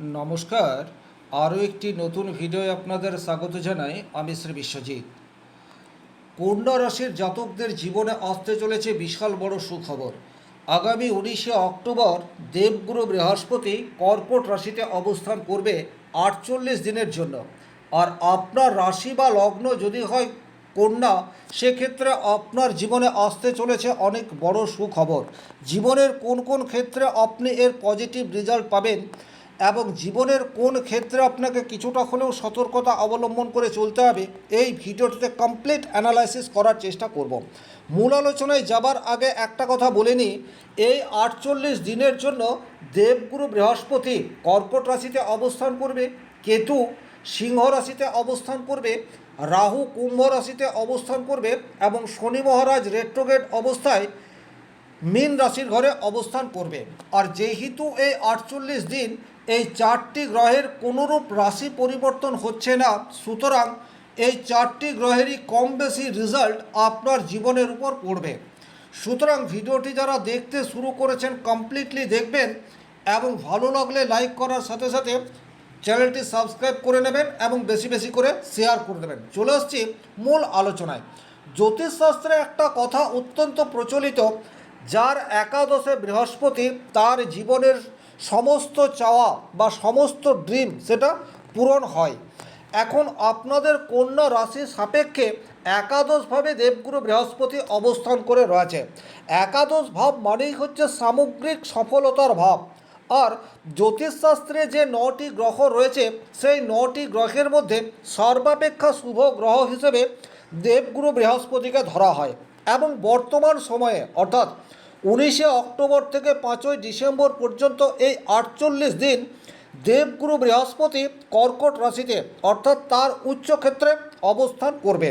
নমস্কার। আরও একটি নতুন ভিডিওয়ে আপনাদের স্বাগত জানাই আমি শ্রী বিশ্বজিৎ। কন্যা রাশির জাতকদের জীবনে আসতে চলেছে বিশাল বড় সুখবর। আগামী উনিশে অক্টোবর দেবগুরু বৃহস্পতি কর্কট রাশিতে অবস্থান করবে আটচল্লিশ দিনের জন্য। আর আপনার রাশি বা লগ্ন যদি হয় কন্যা সেক্ষেত্রে আপনার জীবনে আসতে চলেছে অনেক বড় সুখবর। জীবনের কোন কোন ক্ষেত্রে আপনি এর পজিটিভ রেজাল্ট পাবেন এবং জীবনের কোন ক্ষেত্রে আপনাকে কিছুটা হলেও সতর্কতা অবলম্বন করে চলতে হবে, এই ভিডিওটিতে কমপ্লিট অ্যানালাইসিস করার চেষ্টা করব। মূল আলোচনায় যাবার আগে একটা কথা বলে নিই, এই আটচল্লিশ দিনের জন্য দেবগুরু বৃহস্পতি কর্কট রাশিতে অবস্থান করবে, কেতু সিংহ রাশিতে অবস্থান করবে, রাহু কুম্ভ রাশিতে অবস্থান করবে এবং শনি মহারাজ রেট্রোগেট অবস্থায় মীন রাশির ঘরে অবস্থান করবে। আর যেহেতু এই আটচল্লিশ দিন এই চারটি গ্রহের কোনোরূপ রাশি পরিবর্তন হচ্ছে না। সুতরাং এই চারটি গ্রহেরই কম বেশি রেজাল্ট আপনার জীবনের উপর পড়বে। সুতরাং ভিডিওটি যারা দেখতে শুরু করেছেন কমপ্লিটলি দেখবেন এবং ভালো লাগলে লাইক করার সাথে সাথে চ্যানেলটি সাবস্ক্রাইব করে নেবেন এবং বেশি বেশি করে শেয়ার করে দেবেন। চলে আসছি মূল আলোচনায়। জ্যোতিষশাস্ত্রে একটা কথা অত্যন্ত প্রচলিত, যার একাদশে বৃহস্পতি তার জীবনের সমস্ত চাওয়া বা সমস্ত ড্রিম সেটা পূরণ হয়। এখন আপনাদের কন্যা রাশির সাপেক্ষে একাদশভাবে দেবগুরু বৃহস্পতি অবস্থান করে রয়েছে। একাদশ ভাব মানেই হচ্ছে সামগ্রিক সফলতার ভাব। আর জ্যোতিষশাস্ত্রে যে নটি গ্রহ রয়েছে, সেই নটি গ্রহের মধ্যে সর্বাপেক্ষা শুভ গ্রহ হিসেবে দেবগুরু বৃহস্পতিকে ধরা হয়। এবং বর্তমান সময়ে, অর্থাৎ উনিশে অক্টোবর থেকে পাঁচই ডিসেম্বর পর্যন্ত এই আটচল্লিশ দিন দেবগুরু বৃহস্পতি কর্কট রাশিতে, অর্থাৎ তার উচ্চক্ষেত্রে অবস্থান করবে।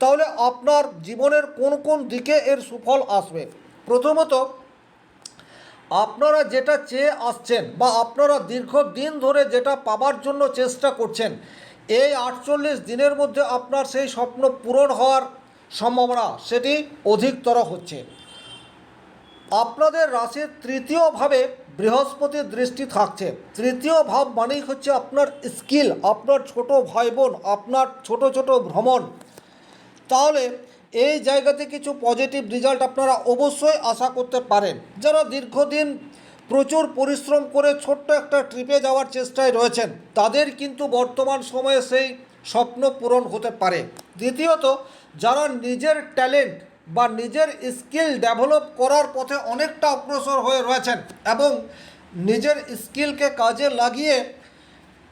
তাহলে আপনার জীবনের কোন কোন দিকে এর সুফল আসবে? প্রথমত, আপনারা যেটা চেয়ে আসছেন বা আপনারা দীর্ঘদিন ধরে যেটা পাবার জন্য চেষ্টা করছেন, এই আটচল্লিশ দিনের মধ্যে আপনার সেই স্বপ্ন পূরণ হওয়ার সম্ভাবনা, সেটি অধিকতর হচ্ছে। আপনাদের রাশির তৃতীয়ভাবে বৃহস্পতির দৃষ্টি থাকছে। তৃতীয় ভাব মানেই হচ্ছে আপনার স্কিল, আপনার ছোট ভাই বোন আপনার ছোট ছোট ভ্রমণ। তাহলে এই জায়গাতে কিছু পজিটিভ রেজাল্ট আপনারা অবশ্যই আশা করতে পারেন। যারা দীর্ঘদিন প্রচুর পরিশ্রম করে ছোট্ট একটা ট্রিপে যাওয়ার চেষ্টায় রয়েছেন, তাদের কিন্তু বর্তমান সময়ে সেই স্বপ্ন পূরণ হতে পারে। দ্বিতীয়ত, যারা নিজের ট্যালেন্ট বা নিজের স্কিল ডেভেলপ করার পথে অনেকটা অগ্রসর হয়ে রয়েছেন এবং নিজের স্কিলকে কাজে লাগিয়ে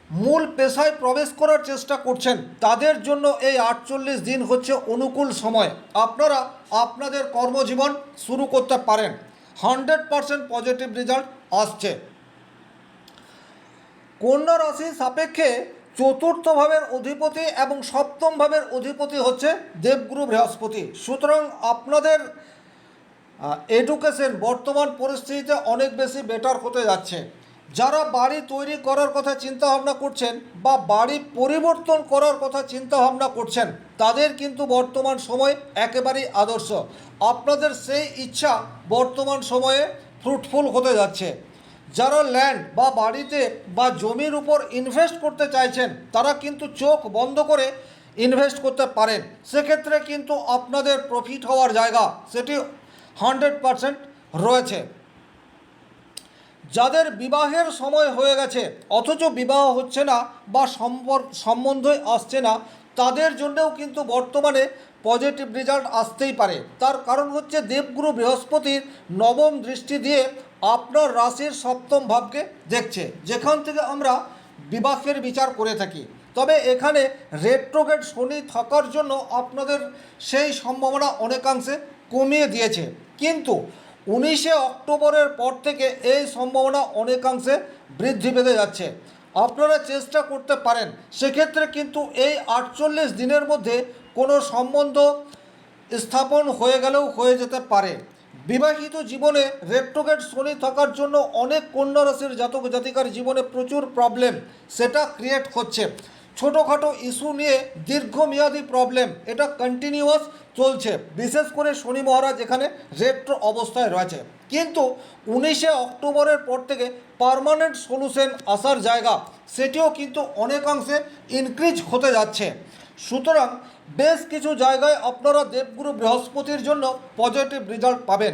মূল পেশায় প্রবেশ করার চেষ্টা করছেন। তাদের জন্য এই আটচল্লিশ দিন হচ্ছে অনুকূল সময়। আপনারা আপনাদের কর্মজীবন শুরু করতে পারেন। হান্ড্রেড পারসেন্ট পজিটিভ রেজাল্ট আসছে। কন্যা রাশি সাপেক্ষে চতুর্থ ভাবের অধিপতি এবং সপ্তম ভাবের অধিপতি হচ্ছে দেবগুরু বৃহস্পতি। সুতরাং আপনাদের এডুকেশন বর্তমান পরিস্থিতিতে অনেক বেশি বেটার হতে যাচ্ছে। যারা বাড়ি তৈরি করার কথা চিন্তা ভাবনা করছেন বা বাড়ি পরিবর্তন করার কথা চিন্তা ভাবনা করছেন, তাদের কিন্তু বর্তমান সময় একেবারেই আদর্শ। আপনাদের সেই ইচ্ছা বর্তমান সময়ে ফ্রুটফুল হতে যাচ্ছে। যারা ল্যান্ড বা বাড়িতে বা জমির উপর ইনভেস্ট করতে চাইছেন, তারা কিন্তু চোখ বন্ধ করে ইনভেস্ট করতে পারেন। সেক্ষেত্রে কিন্তু আপনাদের প্রফিট হওয়ার জায়গা, সেটি হান্ড্রেড পারসেন্ট রয়েছে। যাদের বিবাহের সময় হয়ে গেছে, অথচ বিবাহ হচ্ছে না বা সম্পর্ক সম্বন্ধই আসছে না, তাদের জন্যেও কিন্তু বর্তমানে পজিটিভ রেজাল্ট আসতেই পারে। তার কারণ হচ্ছে দেবগুরু বৃহস্পতির নবম দৃষ্টি দিয়ে আপনার রাশির সপ্তম ভাবকে দেখছে। যেখান থেকে আমরা বিবাহের বিচার করে থাকি। তবে এখানে রেট্রোগেট শনি থাকার জন্য আপনাদের সেই সম্ভাবনা অনেকাংশে কমিয়ে দিয়েছে। কিন্তু উনিশে অক্টোবরের পর থেকে এই সম্ভাবনা অনেকাংশে বৃদ্ধি পেতে যাচ্ছে। আপনারা চেষ্টা করতে পারেন। সেক্ষেত্রে কিন্তু এই আটচল্লিশ দিনের মধ্যে কোনো সম্বন্ধ স্থাপন হয়ে গেলেও হয়ে যেতে পারে। বিবাহিত জীবনে রেট্রোগেট শনি থাকার জন্য অনেক কন্যা রাশির জাতক জাতিকার জীবনে প্রচুর প্রবলেম সেটা ক্রিয়েট হচ্ছে। ছোটোখাটো ইস্যু নিয়ে দীর্ঘমেয়াদী প্রবলেম এটা কন্টিনিউয়াস চলছে। বিশেষ করে শনি মহারাজ এখানে রেট্রো অবস্থায় রয়েছে। কিন্তু উনিশে অক্টোবরের পর থেকে পার্মানেন্ট সলিউশন আসার জায়গা, সেটিও কিন্তু অনেকাংশে ইনক্রিজ হতে যাচ্ছে। সুতরাং বেশ কিছু জায়গায় আপনারা দেবগুরু বৃহস্পতির জন্য পজিটিভ রেজাল্ট পাবেন।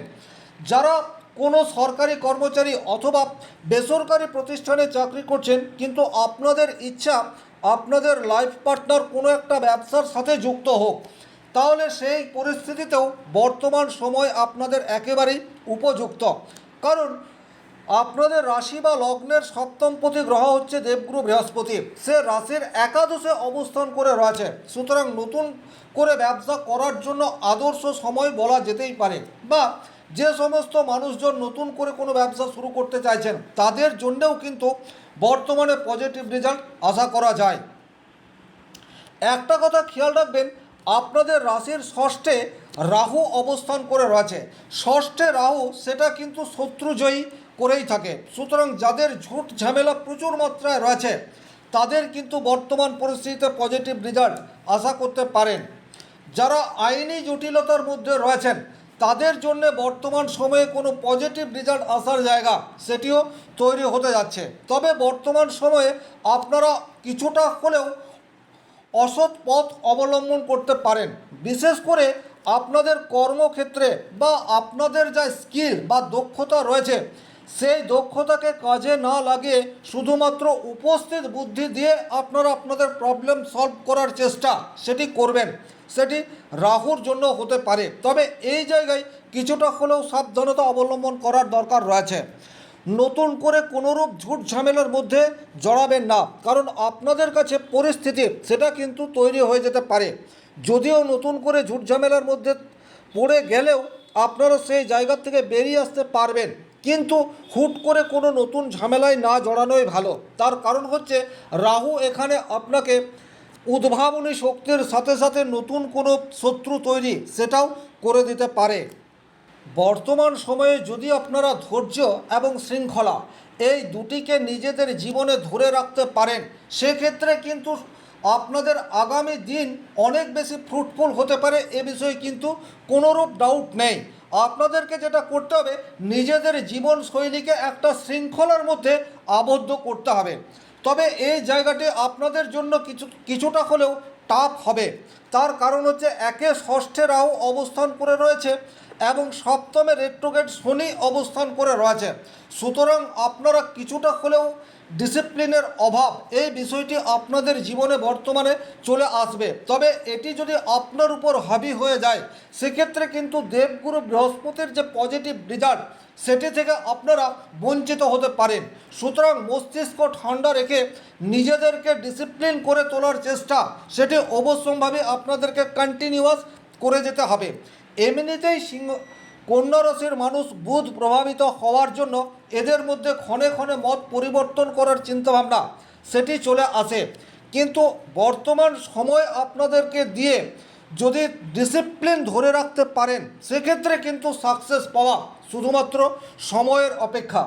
যারা কোনো সরকারি কর্মচারী অথবা বেসরকারি প্রতিষ্ঠানে চাকরি করছেন, কিন্তু আপনাদের ইচ্ছা আপনাদের লাইফ পার্টনার কোনো একটা ব্যবসার সাথে যুক্ত হোক, তাহলে সেই পরিস্থিতিতেও বর্তমান সময় আপনাদের একেবারেই উপযুক্ত। কারণ আপনাদের রাশি বা লগ্নের সপ্তমপতি গ্রহ হচ্ছে দেবগুরু বৃহস্পতি। সে রাশির একাদশে অবস্থান করে রয়েছে। সুতরাং নতুন করে ব্যবসা করার জন্য আদর্শ সময় বলা যেতেই পারে বা যে সমস্ত মানুষজন নতুন করে কোনো ব্যবসা শুরু করতে চাইছেন, তাদের জন্যেও কিন্তু বর্তমানে পজিটিভ রেজাল্ট আশা করা যায়। একটা কথা খেয়াল রাখবেন, আপনাদের রাশির ষষ্ঠে রাহু অবস্থান করে রয়েছে। ষষ্ঠে রাহু, সেটা কিন্তু শত্রুজয়ী করেই থাকে। সুতরাং যাদের ঝুট ঝামেলা প্রচুর মাত্রায় রয়েছে, তাদের কিন্তু বর্তমান পরিস্থিতিতে পজিটিভ রেজাল্ট আশা করতে পারেন। যারা আইনি জটিলতার মধ্যে রয়েছেন, তাদের জন্য বর্তমান সময়ে কোনো পজিটিভ রেজাল্ট আসার জায়গা সেটিও তৈরি হতে যাচ্ছে। তবে বর্তমান সময়ে আপনারা কিছুটা হলেও অসৎ পথ অবলম্বন করতে পারেন। বিশেষ করে আপনাদের কর্মক্ষেত্রে বা আপনাদের যা স্কিল বা দক্ষতা রয়েছে সেই দক্ষতাকে কাজে না লাগিয়ে শুধুমাত্র উপস্থিত বুদ্ধি দিয়ে আপনারা আপনাদের প্রবলেম সলভ করার চেষ্টা সেটি করবেন। সেটি রাহুর জন্য হতে পারে। তবে এই জায়গায় কিছুটা হলেও সাবধানতা অবলম্বন করার দরকার রয়েছে। নতুন করে কোনোরূপ ঝুট ঝামেলার মধ্যে জড়াবেন না। কারণ আপনাদের কাছে পরিস্থিতি, সেটা কিন্তু তৈরি হয়ে যেতে পারে। যদিও নতুন করে ঝুট ঝামেলার মধ্যে পড়ে গেলেও আপনারা সেই জায়গা থেকে বেরিয়ে আসতে পারবেন। কিন্তু হুট করে কোনো নতুন ঝামেলায় না জড়ানোই ভালো। তার কারণ হচ্ছে, রাহু এখানে আপনাকে উদ্ভাবনী শক্তির সাথে সাথে নতুন কোনো শত্রু তৈরি সেটাও করে দিতে পারে। বর্তমান সময়ে যদি আপনারা ধৈর্য এবং শৃঙ্খলা এই দুটিকে নিজেদের জীবনে ধরে রাখতে পারেন, সেক্ষেত্রে কিন্তু আপনাদের আগামী দিন অনেক বেশি ফ্রুটফুল হতে পারে, এ বিষয়ে কিন্তু কোনোরূপ ডাউট নেই। আপনাদেরকে যেটা করতে হবে, নিজেদের জীবনশৈলীকে একটা শৃঙ্খলার মধ্যে আবদ্ধ করতে হবে। তবে এই জায়গাটি আপনাদের জন্য কিছু, কিছুটা হলেও টাফ হবে। তার কারণ হচ্ছে একে ষষ্ঠে রাহু অবস্থান করে রয়েছে এবং সপ্তমে রেট্রোগেট শনি অবস্থান করে রয়েছে। সুতরাং আপনারা কিছুটা হলেও ডিসিপ্লিনের অভাব, এই বিষয়টি আপনাদের জীবনে বর্তমানে চলে আসবে। তবে এটি যদি আপনার উপর হাবি হয়ে যায়, সেক্ষেত্রে কিন্তু দেবগুরু বৃহস্পতির যে পজিটিভ রেজাল্ট সেটি থেকে আপনারা বঞ্চিত হতে পারেন। সুতরাং মস্তিষ্ক ঠান্ডা রেখে নিজেদেরকে ডিসিপ্লিন করে তোলার চেষ্টা, সেটি অবশ্যম্ভাবী আপনাদেরকে কন্টিনিউয়াস করে যেতে হবে। এমনিতেই সিংহ, কন্যা রাশির মানুষ বুধ প্রভাবিত হওয়ার জন্য এদের মধ্যে ক্ষণে ক্ষণে মত পরিবর্তন করার চিন্তাভাবনা সেটি চলে আসে। কিন্তু বর্তমান সময় আপনাদেরকে দিয়ে যদি ডিসিপ্লিন ধরে রাখতে পারেন, সেক্ষেত্রে কিন্তু সাকসেস পাওয়া শুধুমাত্র সময়ের অপেক্ষা।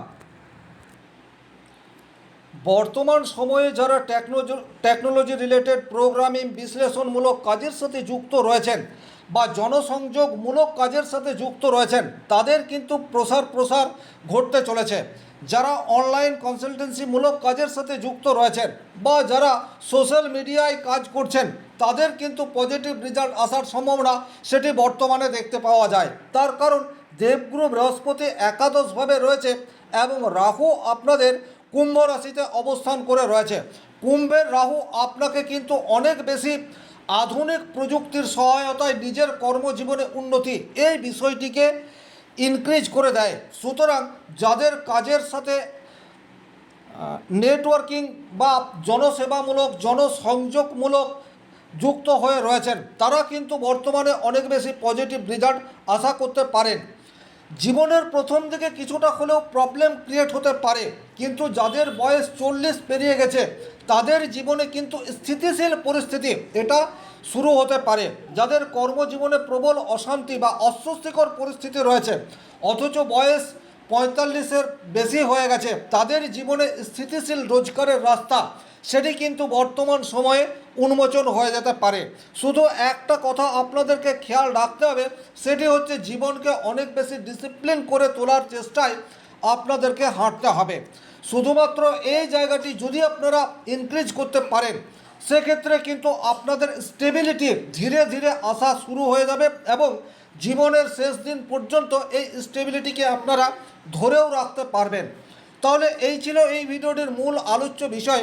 বর্তমান সময়ে যারা টেকনোলজি টেকনোলজি রিলেটেড প্রোগ্রামিং বিশ্লেষণমূলক কাজের সাথে যুক্ত রয়েছেন বা জনসংযোগমূলক কাজের সাথে যুক্ত রয়েছেন, তাদের কিন্তু প্রসার প্রসার ঘটতে চলেছে। যারা অনলাইন কনসালটেন্সিমূলক কাজের সাথে যুক্ত রয়েছেন বা যারা সোশ্যাল মিডিয়ায় কাজ করছেন, তাদের কিন্তু পজিটিভ রেজাল্ট আসার সম্ভাবনা সেটি বর্তমানে দেখতে পাওয়া যায়। তার কারণ, দেবগুরু বৃহস্পতি একাদশভাবে রয়েছে এবং রাহু আপনাদের কুম্ভ রাশিতে অবস্থান করে রয়েছে। কুম্ভের রাহু আপনাকে কিন্তু অনেক বেশি আধুনিক প্রযুক্তির সহায়তায় নিজের কর্মজীবনে উন্নতি এই বিষয়টিকে ইনক্রিজ করে দেয়। সুতরাং যাদের কাজের সাথে নেটওয়ার্কিং বা জনসেবামূলক, জনসংযোগমূলক যুক্ত হয়ে রয়েছেন, তারা কিন্তু বর্তমানে অনেক বেশি পজিটিভ রেজাল্ট আশা করতে পারেন। জীবনের প্রথম দিকে কিছুটা হলেও প্রবলেম ক্রিয়েট হতে পারে, কিন্তু যাদের বয়স চল্লিশ পেরিয়ে গেছে, তাদের জীবনে কিন্তু স্থিতিশীল পরিস্থিতি এটা শুরু হতে পারে। যাদের কর্মজীবনে প্রবল অশান্তি বা অস্বস্তিকর পরিস্থিতি রয়েছে, অথচ বয়স পঁয়তাল্লিশের বেশি হয়ে গেছে, তাদের জীবনে স্থিতিশীল রোজগারের রাস্তা সেটি কিন্তু বর্তমান সময়ে উন্মোচন হয়ে যেতে পারে। শুধু একটা কথা আপনাদেরকে খেয়াল রাখতে হবে, সেটি হচ্ছে জীবনকে অনেক বেশি ডিসিপ্লিন করে তোলার চেষ্টায় আপনাদেরকে হাঁটতে হবে। শুধুমাত্র এই জায়গাটি যদি আপনারা ইনক্রিজ করতে পারেন, সেক্ষেত্রে কিন্তু আপনাদের স্টেবিলিটি ধীরে ধীরে আসা শুরু হয়ে যাবে এবং জীবনের শেষ দিন পর্যন্ত এই স্টেবিলিটিকে আপনারা ধরেও রাখতে পারবেন। তাহলে এই ছিল এই ভিডিওটির মূল আলোচ্য বিষয়।